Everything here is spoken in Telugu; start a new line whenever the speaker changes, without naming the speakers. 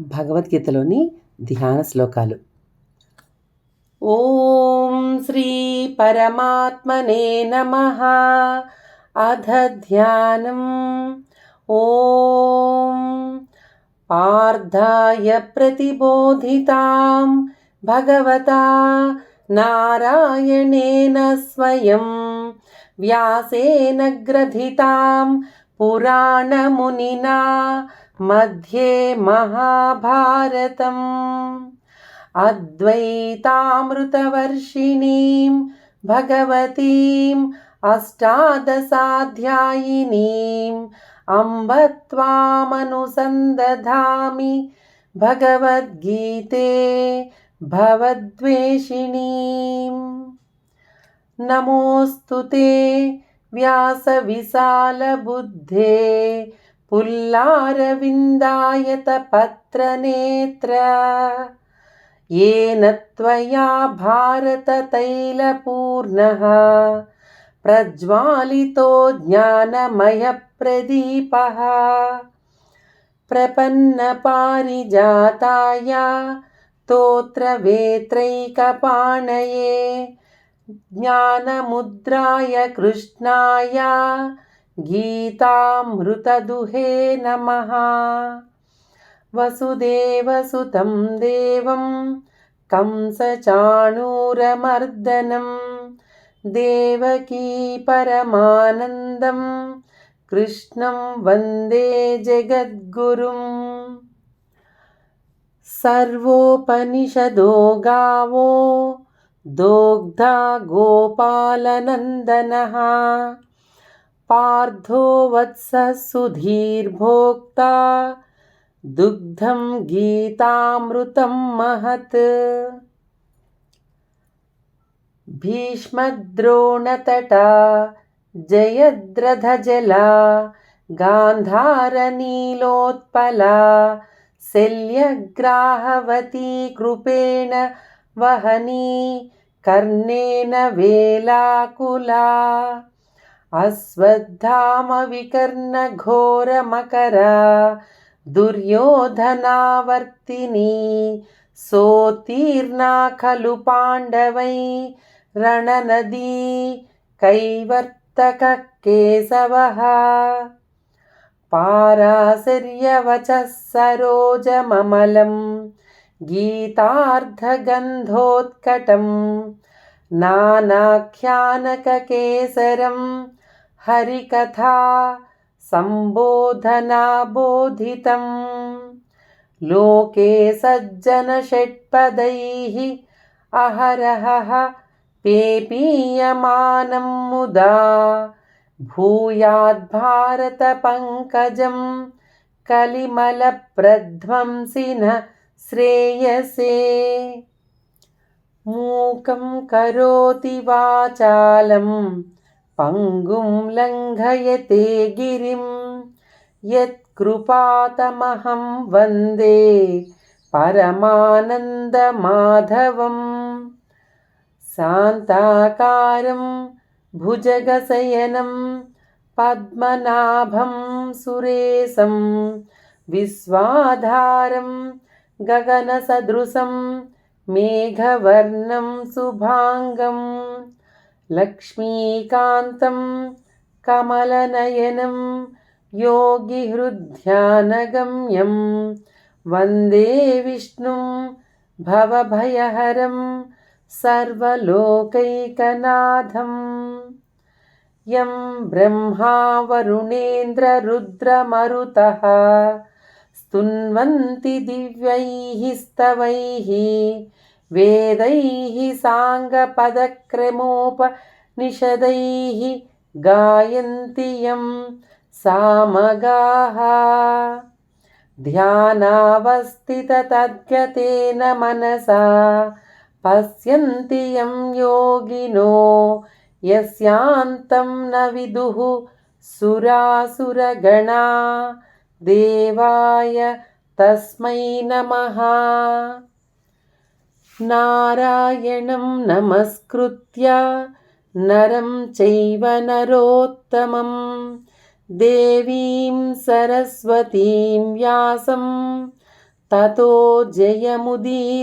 భగవద్గీతలోని ధ్యాన శ్లోకాలు. ఓం శ్రీ పరమాత్మనే నమ. అధ ధ్యానం. ఓం పార్థాయ ప్రతిబోధితాం. భగవతా నారాయణేన స్వయం. వ్యాసేన గ్రథితాం. పురాణమునినా मध्ये महाभारतम् अद्वैतामृतवर्षिणीं भगवतीम् अष्टादशाध्यायिनीम् अम्ब त्वामनुसन्दधामि भगवद्गीते भवद्वेषिणीम् नमोऽस्तु ते व्यासविशालबुद्धे पुल्लारविन्दायतपत्रनेत्र येन त्वया भारततैलपूर्णः प्रज्वालितो ज्ञानमयप्रदीपः प्रपन्नपारिजाताय स्तोत्रवेत्रैकपाणये ज्ञानमुद्राय कृष्णाय గీతామృతదుహే నమ వసుదేవసుతం దేవం కంసచాణూరమర్దనం దేవకీ పరమానందం కృష్ణం వందే జగద్గురుం సర్వోపనిషదో గావో దోగ్ధ గోపాలనందన पार्थो वत्सः सुधीर्भोक्ता दुग्धं गीतामृतं महत् भीष्मद्रोणतटा जयद्रथजला गान्धारनीलोत्पला शल्यग्राहवती कृपेण वहनी कर्णेन वेलाकुला अश्वत्थामविकर्णघोरमकरा दुर्योधनावर्तिनी सोत्तीर्णा खलु पाण्डवै रणनदी कैवर्तकः केशवः पाराशर्यवचः सरोजममलं गीतार्धगन्धोत्कटं नानाख्यानककेसरं हरिकथा सम्बोधनाबोधितं लोके सज्जनषट्पदैः अहरहः पेपीयमानं मुदा भूयाद्भारतपङ्कजं कलिमलप्रध्वंसिन श्रेयसे मूकं करोति वाचालं पङ्गुं लङ्घयते गिरिं यत्कृपातमहं वन्दे परमानन्दमाधवम् शान्ताकारं भुजगशयनं पद्मनाभं सुरेशं विश्वाधारं गगनसदृशं मेघवर्णं शुभाङ्गं लक्ष्मीकान्तं कमलनयनं योगिहृद्ध्यानगम्यं वन्दे विष्णुं भवभयहरं सर्वलोकैकनाथम् यं ब्रह्मा वरुणेन्द्ररुद्रमरुतः स्तुन्वन्ति दिव्यैः स्तवैः वेदैः साङ्गपदक्रमोपनिषदैः गायन्ति यं सामगाः ध्यानावस्थिततद्गतेन मनसा पश्यन्ति यं योगिनो यस्यान्तं न विदुः सुरासुरगणा देवाय तस्मै नमः నారాయణం నమస్కృత్య నరం చైవ నరోత్తమం. దేవీం సరస్వతీం వ్యాసం. తతో జయముదీరయేత్.